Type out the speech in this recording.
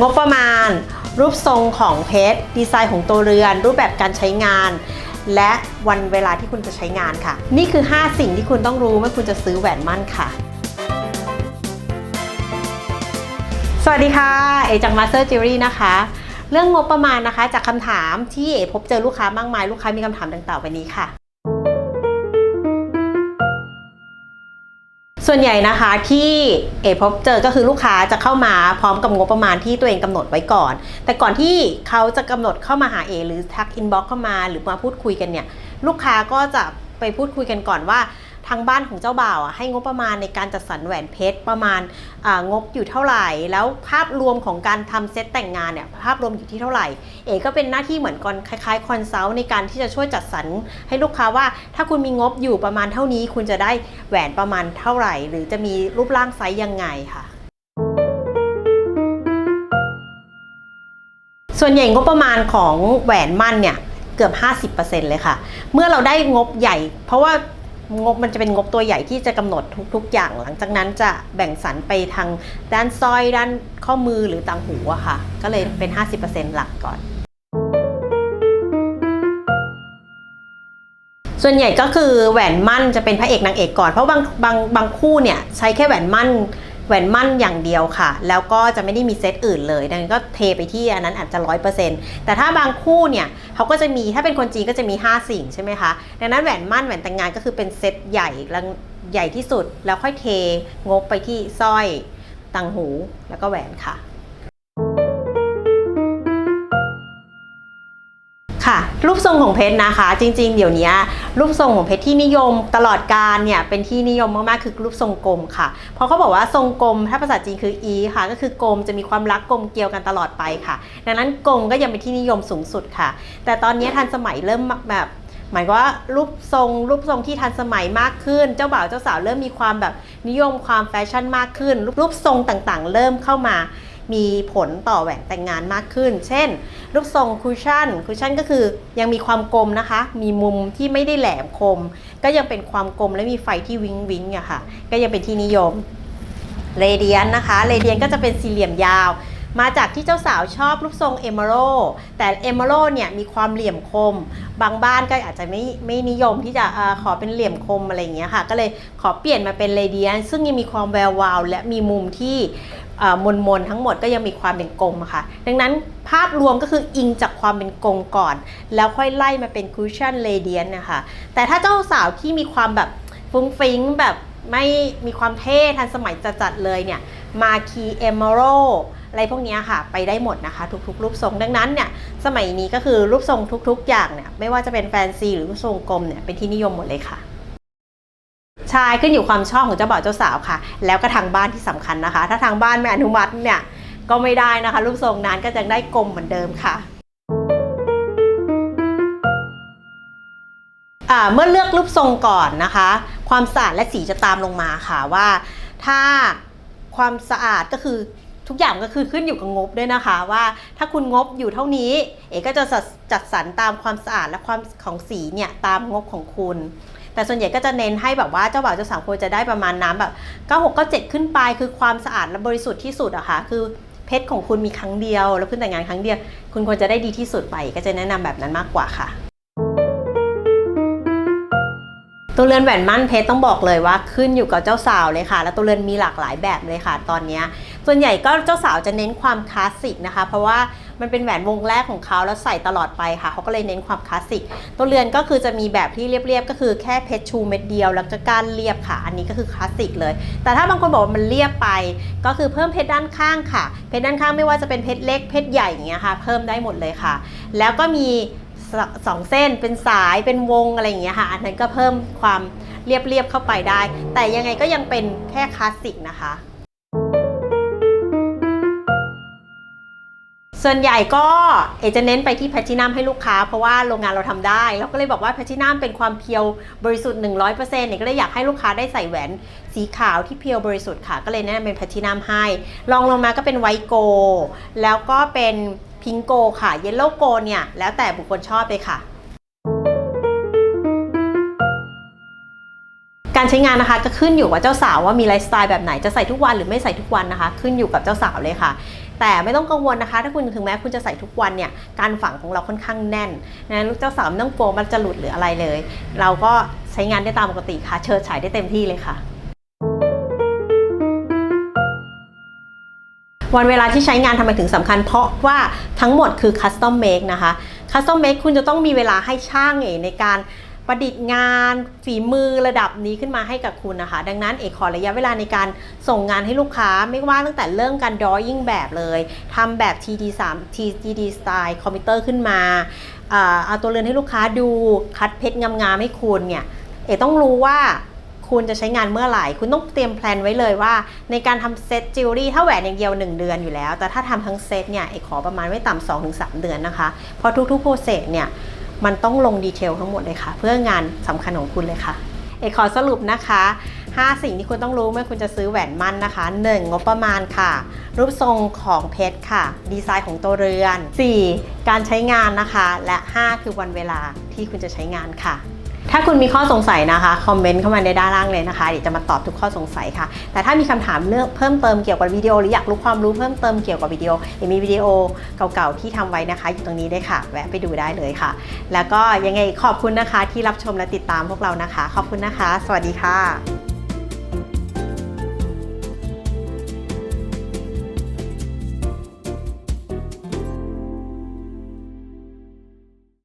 งบประมาณ รูปทรงของเพชร ดีไซน์ของตัวเรือน รูปแบบการใช้งาน และวันเวลาที่คุณจะใช้งานค่ะ นี่คือ 5 สิ่งที่คุณต้องรู้เมื่อคุณจะซื้อแหวนมั่นค่ะ สวัสดีค่ะ เอจาก Master Jewelry นะคะ เรื่องงบประมาณนะคะ จากคำถามที่เอพบเจอลูกค้ามากมาย ลูกค้ามีคำถามดังต่อไปนี้ค่ะ ส่วนใหญ่นะคะที่เอพบเจอก็คือลูกค้าจะเข้ามาพร้อมกับงบประมาณที่ตัวเองกำหนดไว้ก่อน แต่ก่อนที่เขาจะกำหนดเข้ามาหาเอหรือทักอินบ็อกเข้ามาหรือมาพูดคุยกันเนี่ยลูกค้าก็จะไปพูดคุยกันก่อนว่า ทางบ้านของเจ้าบ่าวอะให้งบประมาณในการจัดสรรแหวนเพชรประมาณงบอยู่เท่าไหร่ แล้วภาพรวมของการทำเซตแต่งงานเนี่ยภาพรวมอยู่ที่เท่าไหร่ เอก็เป็นหน้าที่เหมือนกันคล้ายๆคอนซัลท์ในการที่จะช่วยจัดสรรให้ลูกค้าว่า ถ้าคุณมีงบอยู่ประมาณเท่านี้ คุณจะได้แหวนประมาณเท่าไหร่ หรือจะมีรูปร่างไซส์ยังไงค่ะส่วนใหญ่งบประมาณของแหวนมั่นเนี่ย เกือบ 50%เลยค่ะ เมื่อเราได้งบใหญ่ เพราะว่า งบมันจะเป็นงบตัวใหญ่ที่จะกำหนดทุก ๆ อย่าง หลังจากนั้นจะแบ่งสรรไปทางด้านสร้อยด้านข้อมือหรือต่างหูอะค่ะ ก็เลยเป็น 50%หลักก่อน ส่วนใหญ่ก็คือแหวนมั่นจะเป็นพระเอกนางเอกก่อน เพราะบางบางบางคู่เนี่ยใช้แค่แหวนมั่น แหวนมั่นอย่างเดียวค่ะ แล้วก็จะไม่ได้มีเซตอื่นเลย ดังนั้นก็เทไปที่อันนั้นอาจจะร้อยเปอร์เซ็นต์แต่ถ้าบางคู่เนี่ยเขาก็จะมีถ้าเป็นคนจีนก็จะมี 5 สิ่งใช่ไหมคะ ดังนั้นแหวนมั่นแหวนแต่งงานก็คือเป็นเซตใหญ่แล้วใหญ่ที่สุด แล้วค่อยเทงบไปที่สร้อยต่างหูแล้วก็แหวนค่ะ ค่ะ รูปทรงของเพชรนะคะ จริง ๆ เดี๋ยวนี้รูปทรงของเพชรที่นิยมตลอดการเนี่ยเป็นที่นิยมมากๆคือรูปทรงกลมค่ะ เพราะเขาบอกว่าทรงกลมถ้าภาษาจีนคืออีค่ะ ก็คือกลมจะมีความรักกลมเกลียวกันตลอดไปค่ะ ดังนั้นกลมก็ยังเป็นที่นิยมสูงสุดค่ะ แต่ตอนนี้ทันสมัยเริ่มแบบหมายว่ารูปทรงรูปทรงที่ทันสมัยมากขึ้น เจ้าบ่าวเจ้าสาวเริ่มมีความแบบนิยมความแฟชั่นมากขึ้น รูปทรงต่างๆ เริ่มเข้ามา มีผลต่อแหวนแต่งงานมากขึ้น เช่น รูปทรงคุชชั่น คุชชั่นก็คือยังมีความกลมนะคะ มีมุมที่ไม่ได้แหลมคม ก็ยังเป็นความกลมและมีไฟที่วิงวิงอะค่ะ ก็ยังเป็นที่นิยม เรเดียนนะคะ เรเดียนก็จะเป็นสี่เหลี่ยมยาว มาจากที่เจ้าสาวชอบรูปทรงเอเม r ร d แต่เอเม r ร d เนี่ยมีความเหลี่ยมคม บางบ้านก็อาจจะไม่ไม่นิยมที่จะอขอเป็นเหลี่ยมคมอะไรอย่างเงี้ยค่ะ ก็เลยขอเปลี่ยนมาเป็นเรเดียนซึ่งยังมีความแวววาว และมีมุมที่มนมนๆทั้งหมดก็ยังมีความเป็นกลมค่ะ ดังนั้นภาพรวมก็คืออิงจากความเป็นกลมก่อน แล้วค่อยไล่มาเป็นคุชชั่นเรเดียนนะคะ แต่ถ้าเจ้าสาวที่มีความแบบฟุ้งฟิ้งแบบไม่มีความเท่ทันสมัยจัดๆเลยเนี่ย มาคีเอเม r ร d อะไรพวกนี้ค่ะ ไปได้หมดนะคะ ทุกๆ รูปทรงดังนั้นเนี่ยสมัยนี้ก็คือรูปทรงทุก ๆ อย่างเนี่ยไม่ว่าจะเป็นแฟนซีหรือรูปทรงกลมเนี่ยเป็นที่นิยมหมดเลยค่ะใช่ขึ้นอยู่ความชอบของเจ้าบ่าวเจ้าสาวค่ะ แล้วก็ทางบ้านที่สำคัญนะคะ ถ้าทางบ้านไม่อนุมัติเนี่ยก็ไม่ได้นะคะ รูปทรงนั้นก็จะได้กลมเหมือนเดิมค่ะเมื่อเลือกรูปทรงก่อนนะคะ ความสะอาดและสีจะตามลงมาค่ะว่า ถ้าความสะอาดก็คือ ทุกอย่างก็คือขึ้นอยู่กับงบด้วยนะคะว่าถ้าคุณงบอยู่เท่านี้ เอกก็จะจัดสรรตามความสะอาดและความของสีเนี่ยตามงบของคุณ แต่ส่วนใหญ่ก็จะเน้นให้แบบว่าเจ้าบ่าวเจ้าสาวควรจะได้ประมาณน้ำแบบ96 97ขึ้นไปคือความสะอาดและบริสุทธิ์ที่สุดอะค่ะคือเพชรของคุณมีครั้งเดียว แล้วเพิ่งแต่งงานครั้งเดียว คุณควรจะได้ดีที่สุดไปก็จะแนะนำแบบนั้นมากกว่าค่ะ ตัวเรือนแหวนมั่นเพชรต้องบอกเลยว่าขึ้นอยู่กับเจ้าสาวเลยค่ะ แล้วตัวเรือนมีหลากหลายแบบเลยค่ะ ตอนนี้ ส่วนใหญ่ก็เจ้าสาวจะเน้นความคลาสสิกนะคะ เพราะว่ามันเป็นแหวนวงแรกของเขาแล้วใส่ตลอดไปค่ะเขาก็เลยเน้นความคลาสสิกตัวเรือนก็คือจะมีแบบที่เรียบๆก็คือแค่เพชรชูเม็ดเดียวแล้วก็ก้านเรียบค่ะ อันนี้ก็คือคลาสสิกเลย แต่ถ้าบางคนบอกว่ามันเรียบไป ก็คือเพิ่มเพชรด้านข้างค่ะ เพชรด้านข้างไม่ว่าจะเป็นเพชรเล็กเพชรใหญ่อย่างเงี้ยค่ะ เพิ่มได้หมดเลยค่ะ แล้วก็มีสสองเส้นเป็นสายเป็นวงอะไรอย่างเงี้ยค่ะ อันนั้นก็เพิ่มความเรียบๆเข้าไปได้ แต่ยังไงก็ยังเป็นแค่คลาสสิกนะคะ ส่วนใหญ่ก็เอจะเน้นไปที่แพลทินัมให้ลูกค้า เพราะว่าโรงงานเราทำได้ เราก็เลยบอกว่าแพลทินัมเป็นความเพียวบริสุทธิ์ 100%เนี่ยก็เลยอยากให้ลูกค้าได้ใส่แหวนสีขาวที่เพียวบริสุทธิ์ค่ะ ก็เลยแนะนำเป็นแพลทินัมให้ลองลงมาก็เป็นไวโก แล้วก็เป็นพิงโกค่ะเยลโลโกเนี่ยแล้วแต่บุคคลชอบเลยค่ะ ใช้งานนะคะก็ขึ้นอยู่ว่าเจ้าสาวว่ามีไลฟ์สไตล์แบบไหนจะใส่ทุกวันหรือไม่ใส่ทุกวันนะคะ ขึ้นอยู่กับเจ้าสาวเลยค่ะ แต่ไม่ต้องกังวลนะคะ ถ้าคุณถึงแม้คุณจะใส่ทุกวันเนี่ยการฝังของเราค่อนข้างแน่นนะลูกเจ้าสาวไม่ต้องกลัวมันจะหลุดหรืออะไรเลย เราก็ใช้งานได้ตามปกติค่ะ เชิดฉายได้เต็มที่เลยค่ะวันเวลาที่ใช้งานทำไมถึงสำคัญ เพราะว่าทั้งหมดคือคัสตอมเมคนะคะคัสตอมเมคคุณจะต้องมีเวลาให้ช่างเองในการ ประดิษฐ์งานฝีมือระดับนี้ขึ้นมาให้กับคุณนะคะ ดังนั้นเอกขอระยะเวลาในการส่งงานให้ลูกค้าไม่ว่าตั้งแต่เรื่องการ drawing แบบเลยทำแบบ TD 3 TD style คอมพิวเตอร์ขึ้นมาอ่าเอาตัวเรือนให้ลูกค้าดูคัดเพชรงามๆให้คุณเนี่ยเอกต้องรู้ว่าคุณจะใช้งานเมื่อไหร่ คุณต้องเตรียมแพลนไว้เลยว่า ในการทำเซตจิวเวลรี่ถ้าแหวนอย่างเดียว 1 เดือนอยู่แล้ว แต่ถ้าทำทั้งเซตเนี่ยเอกขอประมาณไม่ต่ำ2-3ถึง3เดือนนะคะ เพราะทุกๆโปรเซสเนี่ย มันต้องลงดีเทลทั้งหมดเลยค่ะ เพื่องานสำคัญของคุณเลยค่ะ เอกขอสรุปนะคะ 5 สิ่งที่คุณต้องรู้เมื่อคุณจะซื้อแหวนมั่นนะคะ 1. งบประมาณค่ะ รูปทรงของเพชรค่ะ ดีไซน์ของตัวเรือน 4. การใช้งานนะคะ และ 5 คือวันเวลาที่คุณจะใช้งานค่ะ ถ้าคุณมีข้อสงสัยนะคะ คอมเมนต์เข้ามาในด้านล่างเลยนะคะ เดี๋ยวจะมาตอบทุกข้อสงสัยค่ะ แต่ถ้ามีคำถามเรื่องเพิ่มเติมเกี่ยวกับวิดีโอหรืออยากรู้ความรู้เพิ่มเติมเกี่ยวกับวิดีโอเดี๋ยวมีวิดีโอเก่าๆที่ทำไว้นะคะ อยู่ตรงนี้ได้ค่ะ แวะไปดูได้เลยค่ะ แล้วก็ยังไงขอบคุณนะคะที่รับชมและติดตามพวกเรานะคะ ขอบคุณนะคะ สวัสดีค่ะ